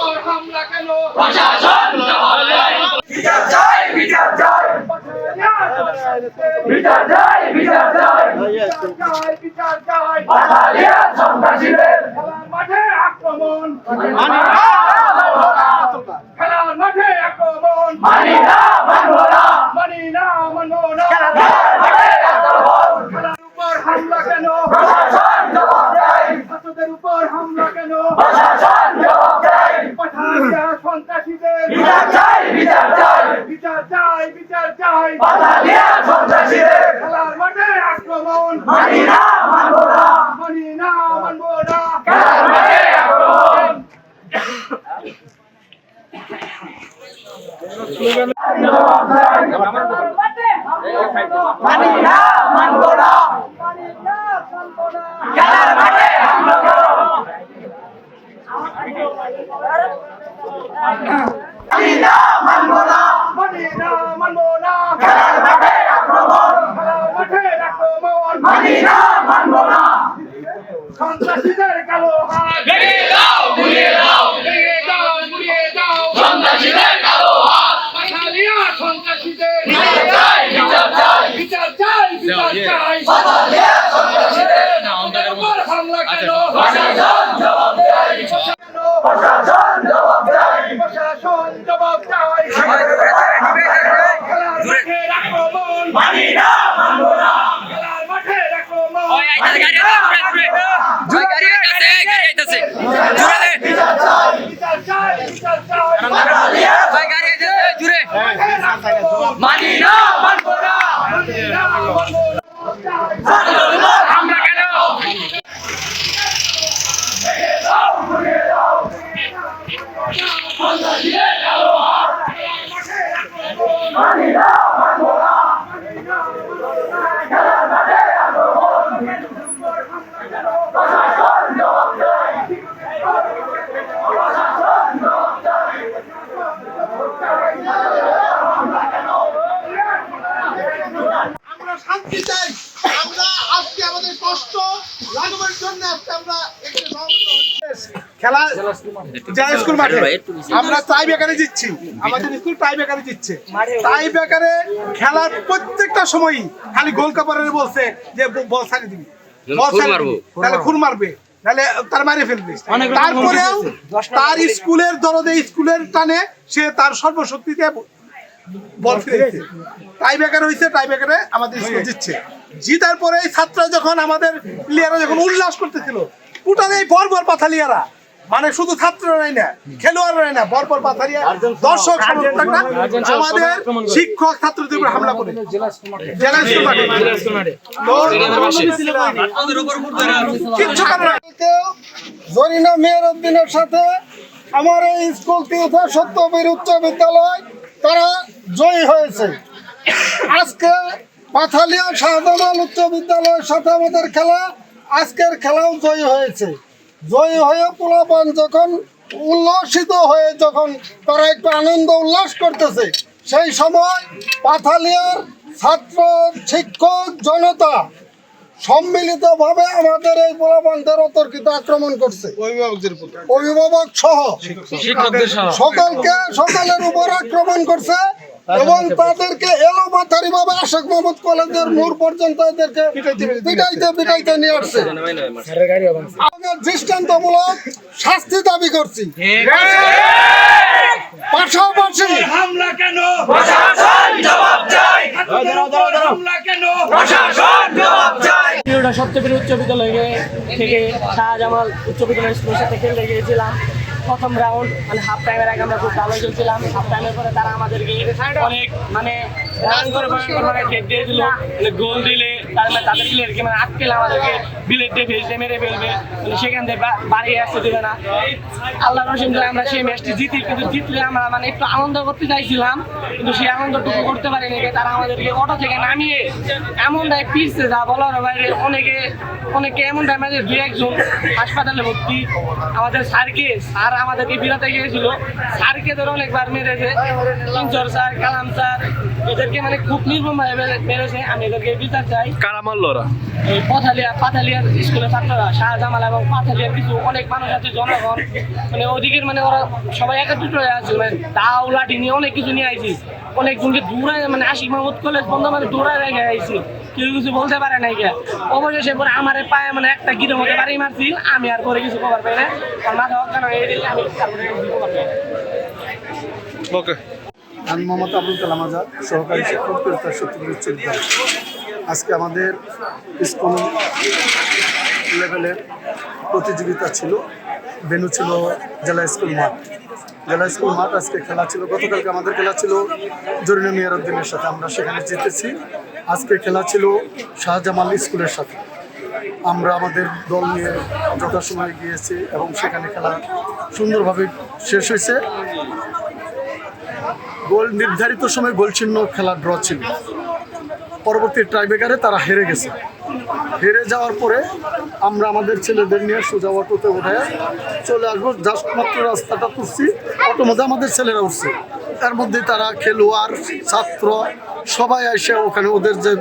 উপর হামলা কেন? প্রশাসন বিচার চাই বিচার চাই। বিচার চাই বিচার চাই। বিচার চাই বিচার বাঙালিয়া সন্ত্রাসীদের মাঠে আক্রমণ। মানি খেলার মাঠে আক্রমণ। মানি না মানব না মানি না মানব না খেলার মাঠে আক্রমণ খেলার উপর হামলা কেন প্রশাসন জবাব দেয় ছাত্রদের উপর হামলা কেন প্রশাসন জবাব দেয় পাঠানিয়া সন্ত্রাসীদের বিচার চাই বিচার চাই বিচার চাই বিচার চাই বাঙালিয়া সন্ত্রাসীদের খেলার মাঠে আক্রমণ মানি না। মানব না। মানি না মানব না। খেলার মাঠে আক্রমণ জবাব দেয় মানি না মানব না। খেলার মাঠে হামলা করো মানি না মানব না মানি না মানব না খেলার মাঠে আক্রমণ খেলার মাঠে আক্রমণ মানি না মানব না সন্ত্রাসীদের কালো হাত। ভেঙে দাও গুলিয়ে দাও ভেঙে দাও গুড়িয়ে দাও সন্ত্রাসীদের কালো হাত। পাঠানিয়া সন্ত্রাসীদের বিচার চাই বিচার চাই। বিচার চাই বিচার চাই। বাঙালিয়া সন্ত্রাসীদের উপর হামলা কেন? প্রশাসন জবাব দেয়। প্রশাসন জবাব দেয়। প্রশাসন জবাব চাই খেলার মাঠে আক্রমণ মানি না মানব না। বাঙালিয়া মানি না না মানি না মানব না ছাত্রদের উপর হামলা কেন ভেঙে দাও গুলিয়ে দাও সন্ত্রাসীদের কালো হাত মানি না মানব না খেলার মাঠে আক্রমণ প্রশাসন জবাব দেয় প্রশাসন জবাব দেয় আমরা শান্তি চাই আমরা আজকে আমাদের কষ্ট লাঘবের জন্য আজকে আমরা এখানে সমবেত হয়েছি। খেলা যা স্কুল মাঠে। আমরা টাই বেকারে জিতছি। আমাদের স্কুল টাই বেকারে জিতছে। টাই বেকারে খেলার প্রত্যেকটা সময়ই খালি গোলকাপারের বলছে যে বল ছাড়ি দিবি। বল তাহলে খুন মারবে। তাহলে তার মারে ফেলবে। তারপরেও তার স্কুলের দরদে স্কুলের টানে সে তার সর্বশক্তিতে বল ফিরেছে টাই বেকার হয়েছে টাই বেকারে আমাদের স্কুল জিতছে। জিতার পরে এই ছাত্ররা যখন আমাদের প্লেয়াররা যখন উল্লাস করতেছিল পুটার এই বর্বর পাথালিয়ারা মানে শুধু ছাত্ররাই না খেলোয়াড়রাই না বর্বর পাথালিয়া দর্শক সমর্থকরা আমাদের শিক্ষক ছাত্রদের উপর হামলা করে। কিচ্ছু। জরিনা মেয়ের উদ্দিনের সাথে আমার এই স্কুল তীর্থ সত্যবীর উচ্চ বিদ্যালয় তারা জয়ী হয়েছে। আজকে পাথালিয়া শাহজামাল উচ্চ বিদ্যালয়ের সাথে আমাদের খেলা আজকের খেলাও জয়ী হয়েছে। জয়ী হয়ে পোলাপান যখন উল্লসিত হয়ে যখন তারা একটু আনন্দ উল্লাস করতেছে, সেই সময় পাথালিয়ার ছাত্র, শিক্ষক, জনতা সম্মিলিতভাবে আমাদের এই পোলাপানদের অতর্কিত আক্রমণ করছে। অভিভাবক সহ সকলকে সকলের উপর আক্রমণ করছে এবং তাদেরকে এলো মাথারি ভাবে আশাক মোহাম্মদ কলেজের মোড় পর্যন্ত এদেরকে পিটাইতে পিটাইতে নিয়ে আসছে। আমাদের দৃষ্টান্তমূলক শাস্তি দাবি করছি। পাশাপাশি হামলা কেন? প্রশাসন জবাব চাই হামলা কেন? প্রশাসন জবাব চাই ভিডিওটা সত্যপীর উচ্চ বিদ্যালয় থেকে শাহজামাল উচ্চ বিদ্যালয় স্কুলের সাথে খেলতে গিয়েছিলাম। প্রথম রাউন্ড মানে হাফ টাইমের আগে আমরা খুব ভালো খেলছিলাম। হাফ টাইমের পরে তারা আমাদেরকে অনেক মানে করে দিয়ে মানে গোল দিলে মানে মানে আটকেলে আমাদেরকে দিয়ে ভেজে মেরে ফেলবে। সেখান থেকে আসতে দেবে না। রসিম আমরা সেই জিতলে আমরা মানে একটু আনন্দ করতে চাইছিলাম, কিন্তু করতে তারা আমাদেরকে অটো থেকে নামিয়ে এমনটাই যা অনেকে অনেকে এমন ড্যামেজে দু একজন হাসপাতালে ভর্তি। আমাদের স্যারকে, স্যার আমাদেরকে বিরাতে গিয়েছিল। স্যারকে ধরে অনেকবার মেরেছে। কালাম স্যার, এদের এদেরকে মানে খুব নির্মম ভাবে মেরেছে। আমি এদেরকে বিচার চাই। কারা মারলো ওরা? এই পাথালিয়া পাথালিয়ার স্কুলের ছাত্ররা শাহজামাল এবং পাথালিয়ার কিছু অনেক মানুষ আছে জনগণ। মানে ওদিকের মানে ওরা সবাই একত্রিত হয়ে আছে। মানে দাও লাঠি নিয়ে অনেক কিছু নিয়ে আইছি। দূরায় মানে আশিক মাহমুদ কলেজ বন্ধ মানে দূরায় রেখে আইছি। কেউ কিছু বলতে পারে নাই কে? অবশেষে পরে আমার পায়ে মানে একটা গিরের মধ্যে বাড়ি মারছি আমি আর পরে কিছু খবর পাই না। আর মাথা অজ্ঞান হয়ে গেলে আমি তারপরে কিছু খবর পাই ওকে আমি মোহাম্মদ আবুল কালাম আজাদ, সহকারী শিক্ষক পেরুতার সত্যি উচ্চ বিদ্যালয়। আজকে আমাদের স্কুল লেভেলের প্রতিযোগিতা ছিল, ভেনু ছিল জেলা স্কুল মাঠ। জেলা স্কুল মাঠ আজকে খেলা ছিল, গতকালকে আমাদের খেলা ছিল জরিনা মিয়ারুদ্দিনের সাথে, আমরা সেখানে জিতেছি। আজকে খেলা ছিল শাহজামাল স্কুলের সাথে। আমরা আমাদের দল নিয়ে যথাসময়ে গিয়েছি এবং সেখানে খেলা সুন্দরভাবে শেষ হয়েছে। গোল নির্ধারিত সময় গোল চিহ্ন খেলা ড্র ছিল। পরবর্তী ট্রাইবেকারে তারা হেরে গেছে। হেরে যাওয়ার পরে আমরা আমাদের ছেলেদের নিয়ে সোজা অটোতে উঠে চলে আসব। জাস্ট মাত্র রাস্তাটা তুলছি। অটোর মধ্যে আমাদের ছেলেরা উঠছে। তার মধ্যে তারা খেলোয়াড়, ছাত্র, সবাই আসে ওখানে ওদের যে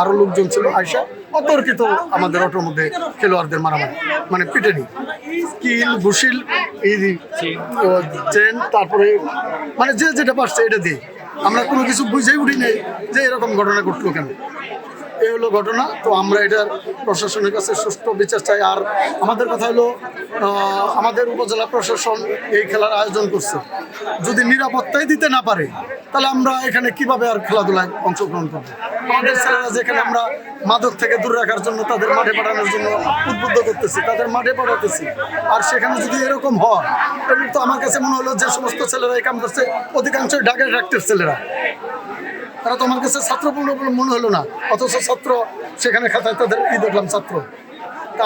আরও লোকজন ছিল আইসা। অতর্কিত আমাদের অটোর মধ্যে খেলোয়াড়দের মারামারি। মানে পিটেনি কিল ঘুষিল এই চেন তারপরে মানে যে যেটা পারছে এটা দিয়ে। আমরা কোনো কিছু বুঝেই উঠি নেই যে এরকম ঘটনা ঘটলো কেন। এই হলো ঘটনা তো আমরা এটার প্রশাসনের কাছে সুষ্ঠু বিচার চাই। আর আমাদের কথা হলো আমাদের উপজেলা প্রশাসন এই খেলার আয়োজন করছে। যদি নিরাপত্তাই দিতে না পারে তাহলে আমরা এখানে কীভাবে আর খেলাধুলায় অংশগ্রহণ করব? আমাদের ছেলেরা যেখানে আমরা মাদক থেকে দূরে রাখার জন্য তাদের মাঠে পাঠানোর জন্য উদ্বুদ্ধ করতেছি, তাদের মাঠে পাঠাতেছি। আর সেখানে যদি এরকম হয়, তাহলে তো আমার কাছে মনে হলো যে সমস্ত ছেলেরা এই কাম করছে, অধিকাংশই ঢাকায় ডাক্তার ছেলেরা। তারা তো আমার কাছে ছাত্র বলে মনে হলো না, অথচ ছাত্র, সেখানে খাতায় তাদের কি দেখলাম ছাত্র।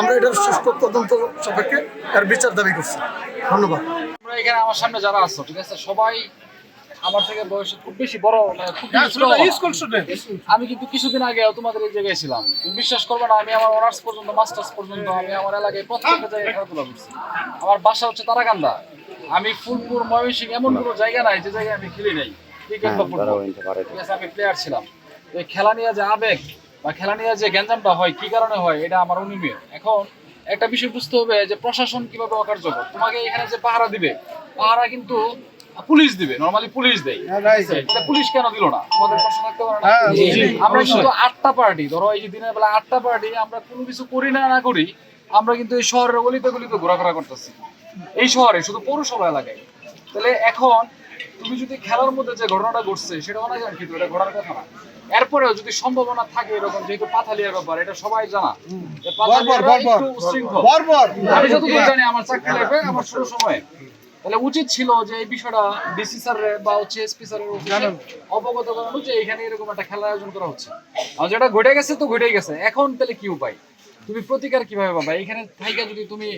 আমরা এটার সুষ্ঠু তদন্ত সাপেক্ষে তার বিচার দাবি করছি। ধন্যবাদ। তোমরা এখানে আমার সামনে যারা আছো, ঠিক আছে? সবাই আমার থেকে বয়সে খুব বেশি বড় মানে খুব বেশি ছোট হওয়া। স্কুল স্টুডেন্ট আমি কিন্তু কিছুদিন আগে তোমাদের এই জায়গায় ছিলাম। তুমি বিশ্বাস করবে না আমি আমার অনার্স পর্যন্ত মাস্টার্স পর্যন্ত আমি আমার এলাকায় প্রত্যেকটা জায়গায় খেলাধুলা করছি। আমার বাসা হচ্ছে তারাকান্দা। আমি ফুলপুর ময়মনসিংহ এমন কোনো জায়গা নাই যে জায়গায় আমি খেলি নাই। ক্রিকেট বা ফুটবল ঠিক আছে আমি প্লেয়ার ছিলাম। তো এই খেলা নিয়ে যে আবেগ বা খেলা নিয়ে যে গ্যাঞ্জামটা হয় কি কারণে হয় এটা আমার অনিমেয়। এখন একটা বিষয় বুঝতে হবে যে প্রশাসন কীভাবে অকার্যকর? তোমাকে এখানে যে পাহারা দিবে পাহারা কিন্তু পুলিশ দিবে নরমালি পুলিশ দেয়। পুলিশ কেন দিল না? তোমাদের প্রশ্ন থাকতে পারে না। আমরা কিন্তু আটটা পার্টি ধরো এই যে দিনের বেলা আটটা পার্টি আমরা কোনো কিছু করি না না করি আমরা কিন্তু এই শহরের গলিতে গলিতে ঘোরাফেরা করতেছি। এই শহরে শুধু পৌরসভা এলাকায়। তাহলে এখন তুমি যদি খেলার মধ্যে যে ঘটনাটা ঘটছে সেটা অনাকাঙ্ক্ষিত এটা ঘটার কথা না। এরপরেও যদি সম্ভাবনা থাকে এরকম যেহেতু পাথালিয়ার ব্যাপার এটা সবাই জানা। আমি যতদূর জানি আমার চাকরি লাইফে আমার শুরু সময়ে। তাহলে উচিত ছিল যে এই বিষয়টা ডিসি স্যার বা হচ্ছে এসপি স্যারের অবগত করানো যে এখানে এরকম একটা খেলার আয়োজন করা হচ্ছে। আর যেটা ঘটে গেছে তো ঘটেই গেছে। এখন তাহলে কি উপায়? তুমি প্রতিকার কীভাবে পাবা? এখানে থাইকা যদি তুমি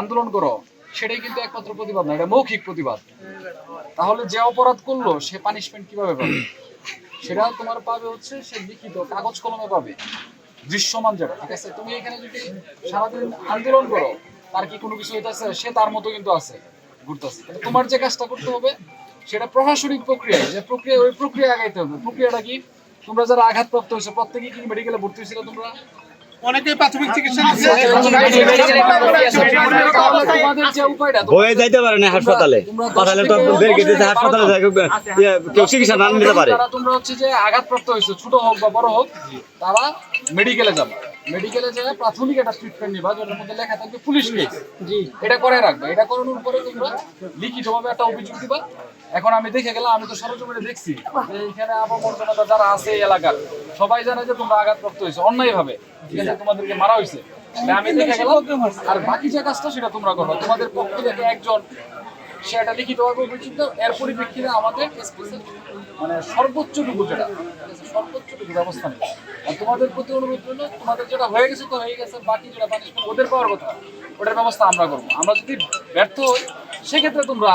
আন্দোলন করো সেটাই কিন্তু একমাত্র প্রতিবাদ না এটা মৌখিক প্রতিবাদ। তাহলে যে অপরাধ করল সে পানিশমেন্ট কীভাবে পাবে? সেটা তোমার পাবে হচ্ছে সে লিখিত কাগজ কলমে পাবে। দৃশ্যমান যেটা ঠিক আছে? তুমি এখানে যদি সারাদিন আন্দোলন করো তার কি কোনো কিছু হইতেছে? সে তার মতো কিন্তু আছে। ঘুরতেছে তোমার যে কাজটা করতে হবে সেটা প্রশাসনিক প্রক্রিয়া যে প্রক্রিয়া ওই প্রক্রিয়া আগাইতে হবে প্রক্রিয়াটা কি তোমরা যারা আঘাতপ্রাপ্ত হয়েছে প্রত্যেকেই কি মেডিকেলে ভর্তি হয়েছিল তোমরা অনেকেই প্রাথমিক চিকিৎসা হয়ে যাইতে পারে না হাসপাতালে পাঠালে তো বের কেটে হাসপাতালে ইয়ে, কেউ চিকিৎসা না নিতে পারে তারা তোমরা হচ্ছে যে আঘাতপ্রাপ্ত হয়েছে ছোট হোক বা বড় হোক তারা মেডিকেলে যাবে মেডিকেলে যায় প্রাথমিক একটা ট্রিটমেন্ট নিবা যেটার মধ্যে লেখা থাকবে পুলিশ কেস জি। এটা করে রাখবে। এটা করানোর পরে তোমরা লিখিতভাবে একটা অভিযোগ দিবা। এখন আমি দেখে গেলাম আমি তো সরজমিনে দেখছি যে এখানে আবমর্জনতা যারা আছে এই এলাকার সবাই জানে যে তোমরা আঘাতপ্রাপ্ত হয়েছে অন্যায় ভাবে ঠিক আছে? তোমাদেরকে মারা হয়েছে। আমি দেখে গেলাম আর বাকি যে কাজটা সেটা তোমরা করো। তোমাদের পক্ষ থেকে একজন সে একটা লিখিতভাবে অভিযোগ দাও এর পরিপ্রেক্ষিতে আমাদের স্পেশাল মানে সর্বোচ্চটুকু যেটা ঠিক আছে, সর্বোচ্চটুকু ব্যবস্থা নেই আর তোমাদের প্রতি অনুরোধ হলো তোমাদের যেটা হয়ে গেছে তো হয়ে গেছে বাকি যেটা পানিশমেন্ট ওদের পাওয়ার কথা ওটার ব্যবস্থা আমরা করব। আমরা যদি ব্যর্থ হই সেক্ষেত্রে তোমরা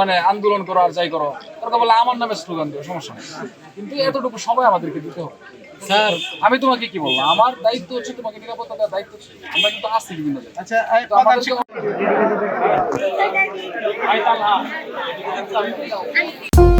মানে আন্দোলন করো আর যাই করো দরকার বলে আমার নামে স্লোগান দিও সমস্যা নেই। কিন্তু এতটুকু সময় আমাদেরকে দিতে হবে। স্যার। আমি তোমাকে কি বলব? আমার দায়িত্ব হচ্ছে তোমাকে নিরাপত্তা দেওয়ার দায়িত্ব হচ্ছে। আমরা কিন্তু আসছি বিভিন্ন জায়গায়। আচ্ছা এই